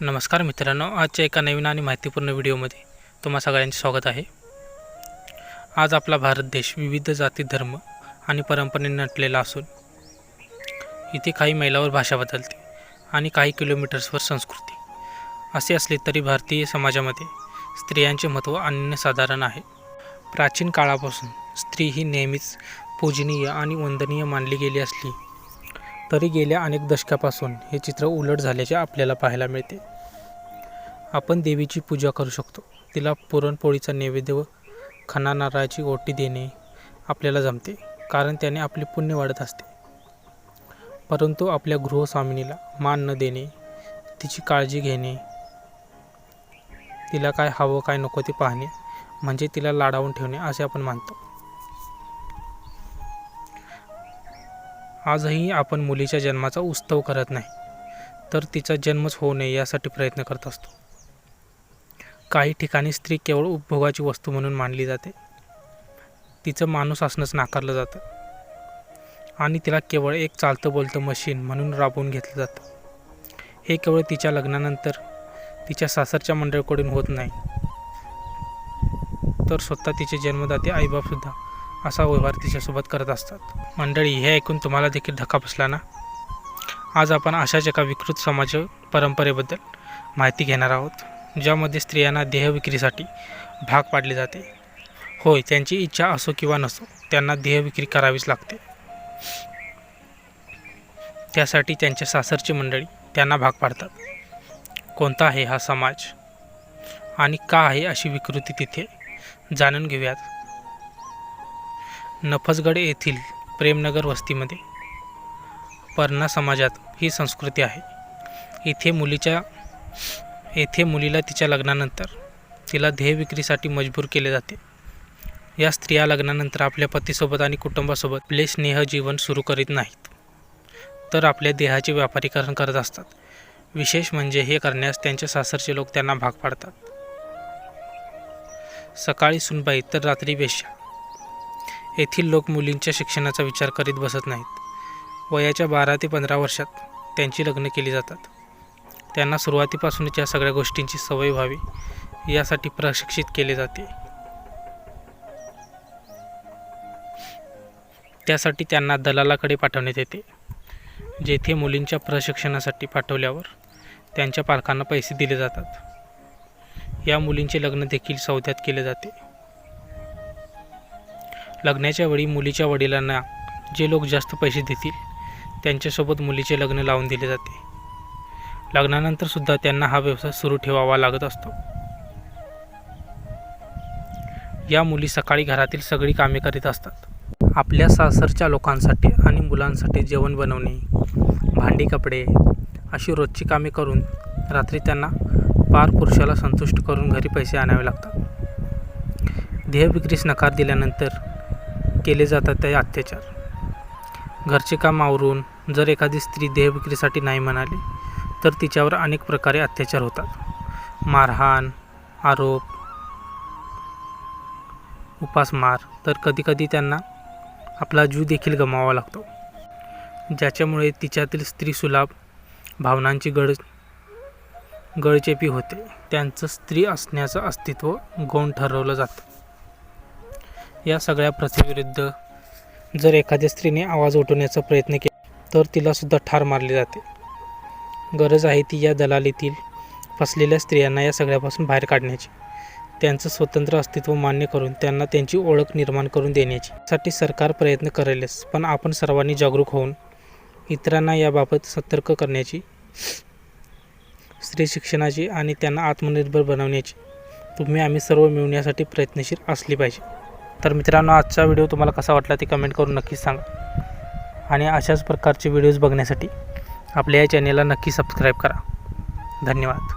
नमस्कार मित्रांनो आजच्या एका नवीन आणि माहितीपूर्ण व्हिडिओमध्ये तुम्हा सगळ्यांचे स्वागत आहे. आज आपला भारत देश विविध जाती धर्म आणि परंपरेने नटलेला असून इथे काही मैलावर भाषा बदलते आणि काही किलोमीटर्सवर संस्कृती. असे असले तरी भारतीय समाजामध्ये स्त्रियांचे महत्त्व अनन्यसाधारण आहे. प्राचीन काळापासून स्त्री ही नेहमीच पूजनीय आणि वंदनीय मानली गेली असली तरी गेल्या अनेक दशकापासून हे चित्र उलट झाल्याचे आपल्याला पाहायला मिळते. आपण देवीची पूजा करू शकतो. तिला पुरणपोळीचा नैवेद्य व नारळाची ओटी देणे आपल्याला जमते कारण त्याने आपले पुण्य वाढत असते. परंतु आपल्या गृहस्वामिनीला मान न देणे तिची काळजी घेणे तिला काय हवं काय नको ते पाहणे म्हणजे तिला लाडावून ठेवणे असे आपण मानतो. आजही आपण मुलीच्या जन्माचा उत्सव करत नाही तर तिचा जन्मच होऊ नये यासाठी प्रयत्न करत असतो. काही ठिकाणी स्त्री केवळ उपभोगाची वस्तू म्हणून मानली जाते. तिचं माणूस असणंच नाकारलं जातं. आणि तिला केवळ एक चालतं बोलतं मशीन म्हणून राबवून घेतलं जातं. हे केवळ तिच्या लग्नानंतर तिच्या सासरच्या मंडळकडून होत नाही. तर स्वतः तिचे जन्मदाते आईबापसुद्धा असा व्यवहार तिच्यासोबत करत असतात. मंडळी हे ऐकून तुम्हाला देखील धक्का बसला ना? आज आपण अशाच एका विकृत समाज परंपरेबद्दल माहिती घेणार आहोत ज्यामध्ये स्त्रियांना देहविक्रीसाठी भाग पाडले जाते. होय त्यांची इच्छा असो किंवा नसो त्यांना देहविक्री करावीच लागते. त्यासाठी त्यांच्या सासरची मंडळी त्यांना भाग पाडतात. कोणता आहे हा समाज? आणि का आहे अशी विकृती तिथे? जाणून घेऊयात. नफसगड येथील प्रेमनगर वस्तीमध्ये. पर्णा समाजात ही संस्कृती आहे. इथे मुलीच्या येथे मुलीला तिच्या लग्नानंतर तिला ध्येयविक्रीसाठी मजबूर केले जाते. या स्त्रिया लग्नानंतर आपल्या पतीसोबत आणि कुटुंबासोबत आपले स्नेहजीवन सुरू करीत नाहीत. तर आपल्या देहाचे व्यापारीकरण करत असतात. विशेष म्हणजे हे करण्यास त्यांच्या सासरचे लोक त्यांना भाग पाडतात. सकाळी सुनबाई तर रात्री वेश्या येथील लोक मुलींच्या शिक्षणाचा विचार करीत बसत नाहीत. वयाच्या बारा ते पंधरा वर्षात त्यांची लग्न केली जातात. त्यांना सुरुवातीपासूनच या सगळ्या गोष्टींची सवय व्हावी यासाठी प्रशिक्षित केले जाते. त्यासाठी त्यांना दलालाकडे पाठवण्यात येते. जेथे मुलींच्या प्रशिक्षणासाठी पाठवल्यावर त्यांच्या पालकांना पैसे दिले जातात. या मुलींचे लग्न देखील सौद्यात केले जाते. लग्नाच्या वेळी मुलीच्या वडिलांना जे लोक जास्त पैसे देतील त्यांच्यासोबत मुलीचे लग्न लावून दिले जाते. लग्नानंतर सुद्धा त्यांना हा व्यवसाय सुरू ठेवावा लागत असतो. या मुली सकाळी घरातील सगळी कामे करीत असतात. आपल्या सासरच्या लोकांसाठी आणि मुलांसाठी जेवण बनवणे भांडी कपडे अशी रोजची कामे करून रात्री त्यांना पार पुरुषाला संतुष्ट करून घरी पैसे आणावे लागतात. देहविक्रीस नकार दिल्यानंतर केले जातात ते अत्याचार. घरचे काम आवरून जर एखादी स्त्री देहविक्रीसाठी नाही म्हणाली तर तिच्यावर अनेक प्रकारे अत्याचार होतात. मारहाण आरोप उपासमार तर कधीकधी त्यांना आपला जीव देखील गमावा लागतो. ज्याच्यामुळे तिच्यातील स्त्री सुलाभ भावनांची गड गळचेपी होते. त्यांचं स्त्री असण्याचं अस्तित्व गौण ठरवलं जातं. या सगळ्या प्रथेविरुद्ध जर एखाद्या स्त्रीने आवाज उठवण्याचा प्रयत्न केला तर तिलासुद्धा ठार मारले जाते. गरज आहे ती या दलालीतील फसलेल्या स्त्रियांना या सगळ्यापासून बाहेर काढण्याची. त्यांचं स्वतंत्र अस्तित्व मान्य करून त्यांना त्यांची ओळख निर्माण करून देण्याची. साठी सरकार प्रयत्न करेलच पण आपण सर्वांनी जागरूक होऊन इतरांना याबाबत सतर्क करण्याची स्त्री शिक्षणाची आणि त्यांना आत्मनिर्भर बनवण्याची तुम्ही आम्ही सर्व मिळवण्यासाठी प्रयत्नशील असली पाहिजे. तर मित्रांनो आजचा व्हिडिओ तुम्हाला कसा वाटला ते कमेंट करून नक्कीच सांगा. आणि अशाच प्रकारचे व्हिडिओज बघण्यासाठी आपल्या या चॅनेलला नक्की सबस्क्राईब करा. धन्यवाद.